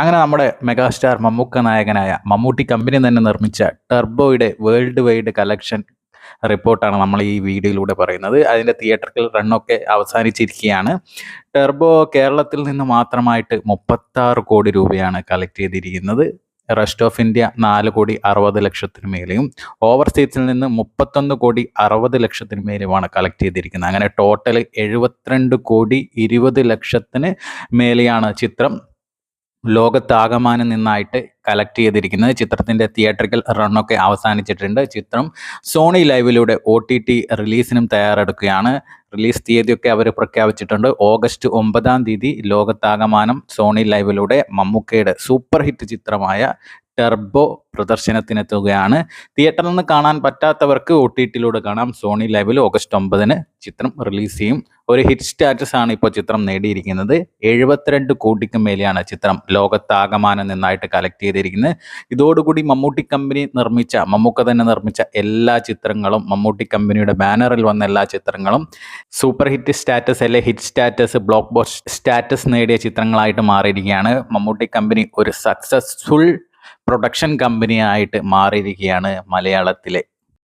അങ്ങനെ നമ്മുടെ മെഗാസ്റ്റാർ മമ്മൂക്ക നായകനായ മമ്മൂട്ടി കമ്പനി തന്നെ നിർമ്മിച്ച ടെർബോയുടെ വേൾഡ് വൈഡ് കളക്ഷൻ റിപ്പോർട്ടാണ് നമ്മൾ ഈ വീഡിയോയിലൂടെ പറയുന്നത്. അതിന്റെ തിയേറ്ററിക്കൽ റണ്ണൊക്കെ അവസാനിച്ചിരിക്കുകയാണ്. ടെർബോ കേരളത്തിൽ നിന്ന് മാത്രമായിട്ട് മുപ്പത്താറ് കോടി രൂപയാണ് കളക്ട് ചെയ്തിരിക്കുന്നത്. റെസ്റ്റ് ഓഫ് ഇന്ത്യ നാല് കോടി അറുപത് ലക്ഷത്തിന് മേലെയും ഓവർസീസിൽ നിന്ന് മുപ്പത്തൊന്ന് കോടി അറുപത് ലക്ഷത്തിന് മേലെയുമാണ് കളക്ട് ചെയ്തിരിക്കുന്നത്. അങ്ങനെ ടോട്ടൽ എഴുപത്തിരണ്ട് കോടി ഇരുപത് ലക്ഷത്തിന് മേലെയാണ് ചിത്രം. ലോകത്താകമാനം നിന്നായിട്ട് കളക്ട് ചെയ്തിരിക്കുന്നത് ചിത്രത്തിന്റെ തിയേറ്ററിക്കൽ റണ്ണൊക്കെ അവസാനിച്ചിട്ടുണ്ട്. ചിത്രം സോണി ലൈവിലൂടെ ഒ ടി ടി റിലീസിനും തയ്യാറെടുക്കുകയാണ്. റിലീസ് തീയതിയൊക്കെ അവർ പ്രഖ്യാപിച്ചിട്ടുണ്ട്. ഓഗസ്റ്റ് ഒമ്പതാം തീയതി ലോകത്താകമാനം സോണി ലൈവിലൂടെ മമ്മൂക്കയുടെ സൂപ്പർ ഹിറ്റ് ചിത്രമായ ടെർബോ പ്രദർശനത്തിനെത്തുകയാണ്. തിയേറ്ററിൽ നിന്ന് കാണാൻ പറ്റാത്തവർക്ക് ഒ ടി ടിയിലൂടെ കാണാം. സോണി ലൈവിൽ ഓഗസ്റ്റ് ഒമ്പതിന് ചിത്രം റിലീസ് ചെയ്യും. ഒരു ഹിറ്റ് സ്റ്റാറ്റസ് ആണ് ഇപ്പോൾ ചിത്രം നേടിയിരിക്കുന്നത്. എഴുപത്തിരണ്ട് കോടിക്ക് മേലെയാണ് ചിത്രം ലോകത്താകമാനം നിന്നായിട്ട് കളക്ട് ചെയ്തിരിക്കുന്നത്. ഇതോടുകൂടി മമ്മൂട്ടി കമ്പനി നിർമ്മിച്ച മമ്മൂക്ക തന്നെ നിർമ്മിച്ച എല്ലാ ചിത്രങ്ങളും മമ്മൂട്ടി കമ്പനിയുടെ ബാനറിൽ വന്ന എല്ലാ ചിത്രങ്ങളും സൂപ്പർ ഹിറ്റ് സ്റ്റാറ്റസ് അല്ലെ hit status blockbuster status നേടിയ ചിത്രങ്ങളായിട്ട് മാറിയിരിക്കുകയാണ്. മമ്മൂട്ടി കമ്പനി ഒരു സക്സസ്ഫുൾ പ്രൊഡക്ഷൻ കമ്പനിയായിട്ട് മാറിയിരിക്കുകയാണ് മലയാളത്തിലെ